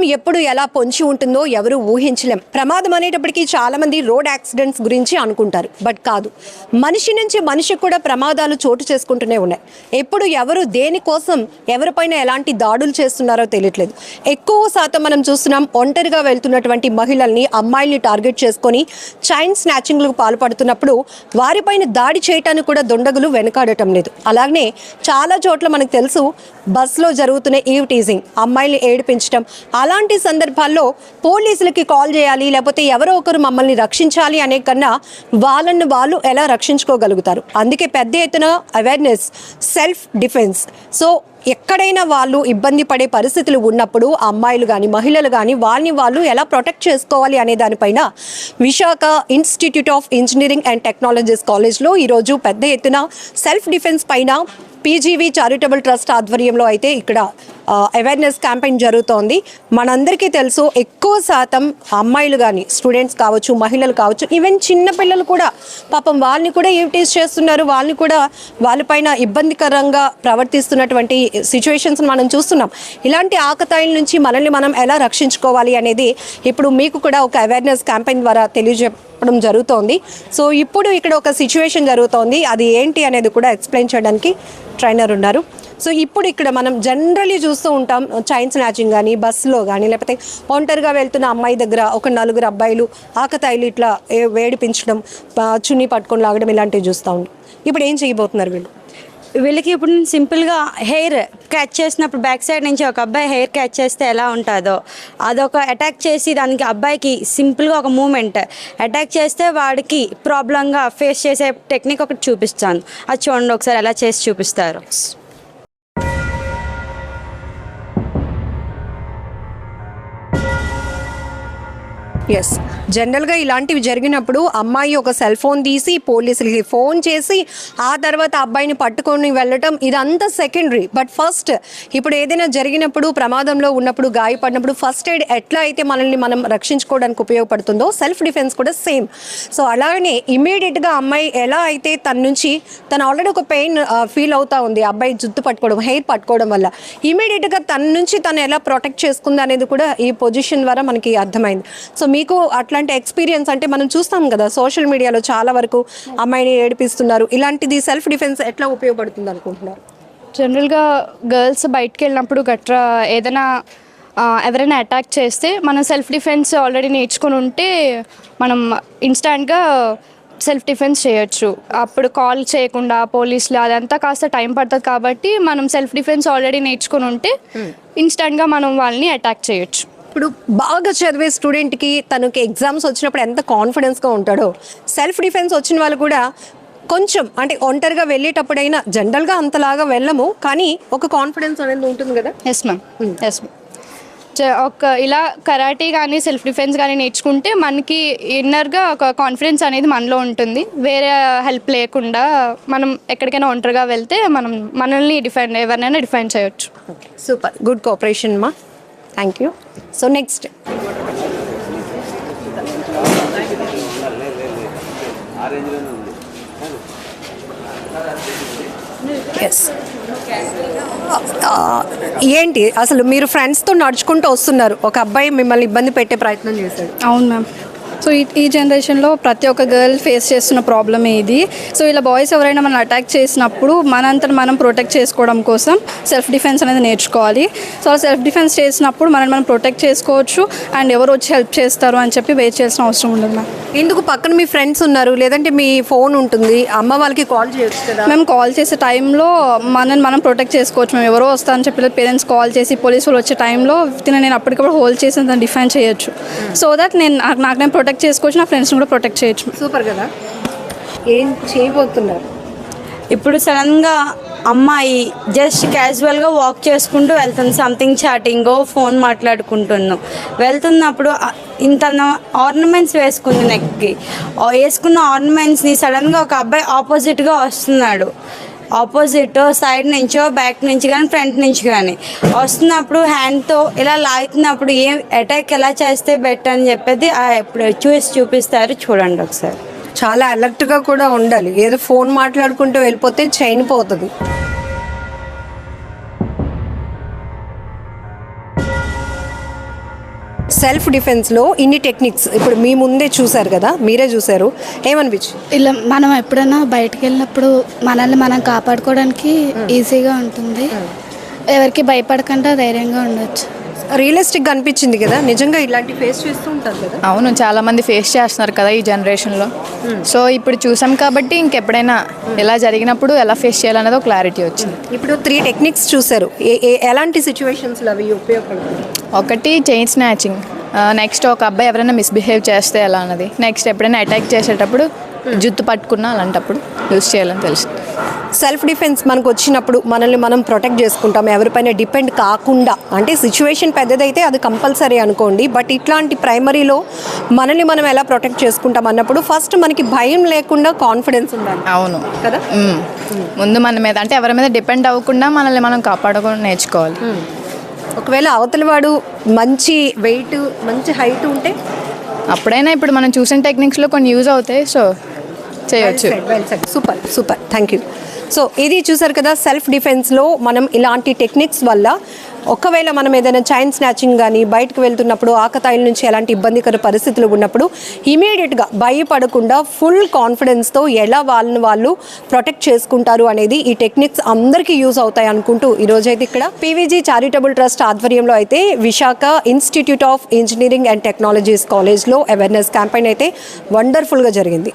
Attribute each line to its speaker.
Speaker 1: ఎప్పుడు ఎలా పొంచి ఉంటుందో ఎవరు ఊహించలేం. ప్రమాదం అనేటప్పటికీ చాలా మంది రోడ్ యాక్సిడెంట్స్ గురించి అనుకుంటారు. బట్ కాదు మనిషి నుంచి మనిషికి కూడా ప్రమాదాలు చోటు చేసుకుంటూనే ఉన్నాయి. ఎప్పుడు ఎవరు దేనికోసం ఎవరిపైన ఎలాంటి దాడులు చేస్తున్నారో తెలియట్లేదు. ఎక్కువ శాతం మనం చూస్తున్నాం ఒంటరిగా వెళ్తున్నటువంటి మహిళల్ని అమ్మాయిల్ని టార్గెట్ చేసుకొని చైన్ స్నాచింగ్లకు పాల్పడుతున్నప్పుడు వారిపైన దాడి చేయటానికి కూడా దొండగులు వెనకాడటం లేదు. అలాగే చాలా చోట్ల మనకు తెలుసు బస్సులో జరుగుతున్న ఈవ్ టీజింగ్. అమ్మాయిల్ని ఏడిపించడం అలాంటి సందర్భాల్లో పోలీసులకి కాల్ చేయాలి లేకపోతే ఎవరో ఒకరు మమ్మల్ని రక్షించాలి అనే కన్నా వాళ్ళను వాళ్ళు ఎలా రక్షించుకోగలుగుతారు? అందుకే పెద్ద ఎత్తున అవేర్నెస్ సెల్ఫ్ డిఫెన్స్ సో ఎక్కడైనా వాళ్ళు ఇబ్బంది పడే పరిస్థితులు ఉన్నప్పుడు అమ్మాయిలు కానీ మహిళలు కానీ వాళ్ళని వాళ్ళు ఎలా ప్రొటెక్ట్ చేసుకోవాలి అనే దానిపైన Visakha institute of engineering and technologies కాలేజ్లో ఈరోజు పెద్ద ఎత్తున సెల్ఫ్ డిఫెన్స్ పైన పీజీవీ చారిటబుల్ ట్రస్ట్ ఆధ్వర్యంలో అయితే ఇక్కడ అవేర్నెస్ క్యాంపెయిన్ జరుగుతోంది. మనందరికీ తెలుసు ఎక్కువ శాతం అమ్మాయిలు కానీ స్టూడెంట్స్ కావచ్చు మహిళలు కావచ్చు ఈవెన్ చిన్న పిల్లలు కూడా పాపం వాళ్ళని కూడా ఏమిటీస్ చేస్తున్నారు? వాళ్ళని కూడా వాళ్ళపైన ఇబ్బందికరంగా ప్రవర్తిస్తున్నటువంటి సిచ్యువేషన్స్ మనం చూస్తున్నాం. ఇలాంటి ఆకతాయిల నుంచి మనల్ని మనం ఎలా రక్షించుకోవాలి అనేది ఇప్పుడు మీకు కూడా ఒక అవేర్నెస్ క్యాంపెయిన్ ద్వారా తెలియజెప్పడం జరుగుతోంది. సో ఇప్పుడు ఇక్కడ ఒక సిచ్యువేషన్ జరుగుతోంది. అది ఏంటి అనేది కూడా ఎక్స్ప్లెయిన్ చేయడానికి ట్రైనర్ ఉన్నారు. సో ఇప్పుడు ఇక్కడ మనం జనరలీ చూస్తూ ఉంటాం చైన్ స్నాచింగ్ కానీ బస్సులో కానీ లేకపోతే ఒంటరిగా వెళ్తున్న అమ్మాయి దగ్గర ఒక నలుగురు అబ్బాయిలు ఆకతాయిలు ఇట్లా ఏ- వేడిపించడం చున్నీ పట్టుకొని లాగడం ఇలాంటివి చూస్తూ ఉంటాం ఇప్పుడు ఏం చేయబోతున్నారు వీళ్ళు?
Speaker 2: వీళ్ళకి ఇప్పుడు నేను సింపుల్గా హెయిర్ క్యాచ్ చేసినప్పుడు బ్యాక్ సైడ్ నుంచి ఒక అబ్బాయి హెయిర్ క్యాచ్ చేస్తే ఎలా ఉంటుందో అదొక అటాక్ చేసి దానికి అబ్బాయికి సింపుల్గా ఒక మూమెంట్ అటాక్ చేస్తే వాడికి ప్రాబ్లంగా ఫేస్ చేసే టెక్నిక్ ఒకటి చూపిస్తాను. అది చూడండి ఒకసారి ఎలా చేసి చూపిస్తారు.
Speaker 1: ఎస్ జనరల్గా ఇలాంటివి జరిగినప్పుడు అమ్మాయి ఒక సెల్ ఫోన్ తీసి పోలీసులకి ఫోన్ చేసి ఆ తర్వాత అబ్బాయిని పట్టుకొని వెళ్ళటం ఇదంతా సెకండరీ బట్ ఫస్ట్ ఇప్పుడు ఏదైనా జరిగినప్పుడు ప్రమాదంలో ఉన్నప్పుడు గాయపడినప్పుడు ఫస్ట్ ఎయిడ్ ఎట్లా అయితే మనల్ని మనం రక్షించుకోవడానికి ఉపయోగపడుతుందో సెల్ఫ్ డిఫెన్స్ కూడా సేమ్ సో అలాగనే ఇమీడియట్గా అమ్మాయి ఎలా అయితే తన నుంచి తను ఆల్రెడీ ఒక పెయిన్ ఫీల్ అవుతా ఉంది అబ్బాయి జుత్తు పట్టుకోవడం హెయిర్ పట్టుకోవడం వల్ల ఇమీడియట్గా తన నుంచి తను ఎలా ప్రొటెక్ట్ చేసుకుంది అనేది కూడా ఈ పొజిషన్ ద్వారా మనకి అర్థమైంది సో మీకు అట్లాంటి ఎక్స్పీరియన్స్ అంటే మనం చూస్తాం కదా సోషల్ మీడియాలో చాలా వరకు అమ్మాయిని ఏడిపిస్తున్నారు. ఇలాంటిది సెల్ఫ్ డిఫెన్స్ ఎట్లా ఉపయోగపడుతుంది అనుకుంటున్నారు?
Speaker 3: జనరల్గా గర్ల్స్ బయటికి వెళ్ళినప్పుడు గట్రా ఏదైనా ఎవరైనా అటాక్ చేస్తే మనం సెల్ఫ్ డిఫెన్స్ ఆల్రెడీ నేర్చుకుని ఉంటే మనం ఇన్స్టాంట్గా సెల్ఫ్ డిఫెన్స్ చేయొచ్చు. అప్పుడు కాల్ చేయకుండా పోలీసులు అదంతా కాస్త టైం పడుతుంది కాబట్టి మనం సెల్ఫ్ డిఫెన్స్ ఆల్రెడీ నేర్చుకుని ఉంటే ఇన్స్టాంట్గా మనం వాళ్ళని అటాక్ చేయొచ్చు.
Speaker 1: ఇప్పుడు బాగా చదివే స్టూడెంట్కి తనకి ఎగ్జామ్స్ వచ్చినప్పుడు ఎంత కాన్ఫిడెన్స్గా ఉంటాడో సెల్ఫ్ డిఫెన్స్ వచ్చిన వాళ్ళు కూడా కొంచెం అంటే ఒంటరిగా వెళ్ళేటప్పుడైనా జనరల్గా అంతలాగా వెళ్ళము కానీ ఒక కాన్ఫిడెన్స్ అనేది ఉంటుంది కదా?
Speaker 3: ఎస్ మ్యామ్ ఎస్ మ్యామ్ ఒక ఇలా కరాటే కానీ సెల్ఫ్ డిఫెన్స్ కానీ నేర్చుకుంటే మనకి ఇన్నర్గా ఒక కాన్ఫిడెన్స్ అనేది మనలో ఉంటుంది. వేరే హెల్ప్ లేకుండా మనం ఎక్కడికైనా ఒంటరిగా వెళ్తే మనం మనల్ని డిఫెండ్ ఎవరినైనా డిఫెండ్ చేయొచ్చు.
Speaker 1: సూపర్ గుడ్ కోఆపరేషన్ మా థ్యాంక్ యూ సో నెక్స్ట్ ఎస్ ఏంటి? అసలు మీరు ఫ్రెండ్స్తో నడుచుకుంటూ వస్తున్నారు. ఒక అబ్బాయి మిమ్మల్ని ఇబ్బంది పెట్టే ప్రయత్నం చేశాడు.
Speaker 4: అవును మ్యామ్. సో ఈ ఈ జనరేషన్లో ప్రతి ఒక్క గర్ల్ ఫేస్ చేస్తున్న ప్రాబ్లమే ఇది. సో ఇలా బాయ్స్ ఎవరైనా మనం అటాక్ చేసినప్పుడు మనంతట మనం ప్రొటెక్ట్ చేసుకోవడం కోసం సెల్ఫ్ డిఫెన్స్ అనేది నేర్చుకోవాలి. సో అలా సెల్ఫ్ డిఫెన్స్ చేసినప్పుడు మనం మనం ప్రొటెక్ట్ చేసుకోవచ్చు. అండ్ ఎవరు వచ్చి హెల్ప్ చేస్తారు అని చెప్పి వెయిట్ చేయాల్సిన అవసరం ఉండదు మ్యామ్.
Speaker 1: ఎందుకు పక్కన మీ ఫ్రెండ్స్ ఉన్నారు? లేదంటే మీ ఫోన్ ఉంటుంది. అమ్మ వాళ్ళకి కాల్ చేయొచ్చు కదా?
Speaker 4: మేము కాల్ చేసే టైంలో మనల్ని మనం ప్రొటెక్ట్ చేసుకోవచ్చు. మేము ఎవరో వస్తారని చెప్పి పేరెంట్స్ కాల్ చేసి పోలీసు వాళ్ళు వచ్చే టైంలో తిన నేను అప్పటికప్పుడు హోల్డ్ చేసి దాన్ని డిఫైన్ చేయొచ్చు. సో దట్ నేను నాకు నాకు నేను ప్రొటెక్ట్ చేసుకోవచ్చు నా ఫ్రెండ్స్ని కూడా ప్రొటెక్ట్ చేయొచ్చు.
Speaker 1: సూపర్ కదా? ఏం చేయబోతున్నారు?
Speaker 2: ఇప్పుడు సడన్గా అమ్మాయి జస్ట్ క్యాజువల్గా వాక్ చేసుకుంటూ వెళ్తుంది సంథింగ్ చాటింగ్ ఫోన్ మాట్లాడుకుంటున్నాం. వెళ్తున్నప్పుడు ఇంత ఆర్నమెంట్స్ వేసుకుంది నెక్కి వేసుకున్న ఆర్నమెంట్స్ని సడన్గా ఒక అబ్బాయి ఆపోజిట్గా వస్తున్నాడు. ఆపోజిట్ సైడ్ నుంచో బ్యాక్ నుంచి కానీ ఫ్రంట్ నుంచి కానీ. వస్తున్నప్పుడు హ్యాండ్తో ఇలా లాగుతున్నప్పుడు ఏం అటాక్ ఎలా చేస్తే బెటర్ అని చెప్పేది ఆ ఇప్పుడు చూసి చూపిస్తారు. చూడండి ఒకసారి.
Speaker 1: చాలా అలర్ట్గా కూడా ఉండాలి. ఏదో ఫోన్ మాట్లాడుకుంటూ వెళ్ళిపోతే చైన్ పోతుంది. సెల్ఫ్ డిఫెన్స్లో ఇన్ని టెక్నిక్స్ ఇప్పుడు మీ ముందే చూశారు కదా మీరే చూశారు ఏమనిపించింది
Speaker 5: ఇలా మనం ఎప్పుడైనా బయటకు వెళ్ళినప్పుడు మనల్ని మనం కాపాడుకోవడానికి ఈజీగా ఉంటుంది. ఎవరికి భయపడకుండా ధైర్యంగా ఉండొచ్చు.
Speaker 1: రియలిస్టిక్గా అనిపించింది కదా? నిజంగా ఇలాంటి ఫేస్ చేస్తూ ఉంటారు కదా?
Speaker 6: అవును చాలా మంది ఫేస్ చేస్తున్నారు కదా ఈ జనరేషన్లో సో ఇప్పుడు చూసాం కాబట్టి ఇంకెప్పుడైనా ఎలా జరిగినప్పుడు ఎలా ఫేస్ చేయాలనేది ఒక క్లారిటీ వచ్చింది.
Speaker 1: ఇప్పుడు త్రీ టెక్నిక్స్ ఏ- ఎలాంటి సిచ్యువేషన్స్లో అవి ఉపయోగపడుతుంది
Speaker 6: ఒకటి చైన్ స్నాచింగ్ నెక్స్ట్ ఒక అబ్బాయి ఎవరైనా మిస్బిహేవ్ చేస్తే ఎలా అన్నది? నెక్స్ట్ ఎప్పుడైనా అటాక్ చేసేటప్పుడు జుత్తు పట్టుకున్నా అలాంటప్పుడు యూస్ చేయాలని తెలుసు.
Speaker 1: సెల్ఫ్ డిఫెన్స్ మనకు వచ్చినప్పుడు మనల్ని మనం ప్రొటెక్ట్ చేసుకుంటాం. ఎవరిపైన డిపెండ్ కాకుండా అంటే సిచ్యువేషన్ పెద్దదైతే అది కంపల్సరీ అనుకోండి. బట్ ఇట్లాంటి ప్రైమరీలో మనల్ని మనం ఎలా ప్రొటెక్ట్ చేసుకుంటాం అన్నప్పుడు ఫస్ట్ మనకి భయం లేకుండా కాన్ఫిడెన్స్ ఉండాలి.
Speaker 6: అవును.
Speaker 1: కదా.
Speaker 6: ముందు మన మీద అంటే ఎవరి మీద డిపెండ్ అవ్వకుండా మనల్ని మనం కాపాడుకొని నేర్చుకోవాలి.
Speaker 1: ఒకవేళ అవతల వాడు మంచి వెయిట్ మంచి హైట్ ఉంటే?
Speaker 6: అప్పుడైనా ఇప్పుడు మనం చూసిన టెక్నిక్స్లో కొన్ని యూజ్ అవుతాయి. సో చేయొచ్చు.
Speaker 1: Super super. Thank you so ఇది చూసారు కదా సెల్ఫ్ డిఫెన్స్లో మనం ఇలాంటి టెక్నిక్స్ వల్ల ఒకవేళ మనం ఏదైనా చైన్ స్నాచింగ్ కానీ బయటకు వెళ్తున్నప్పుడు ఆకతాయిల నుంచి ఎలాంటి ఇబ్బందికర పరిస్థితులు ఉన్నప్పుడు ఇమీడియట్గా భయపడకుండా ఫుల్ కాన్ఫిడెన్స్తో ఎలా వాళ్ళని వాళ్ళు ప్రొటెక్ట్ చేసుకుంటారు అనేది ఈ టెక్నిక్స్ అందరికీ యూజ్ అవుతాయి అనుకుంటూ ఈరోజైతే ఇక్కడ పీవీజీ చారిటబుల్ ట్రస్ట్ ఆధ్వర్యంలో అయితే Visakha institute of engineering and technologies కాలేజ్లో అవేర్నెస్ క్యాంపెయిన్ అయితే వండర్ఫుల్గా జరిగింది.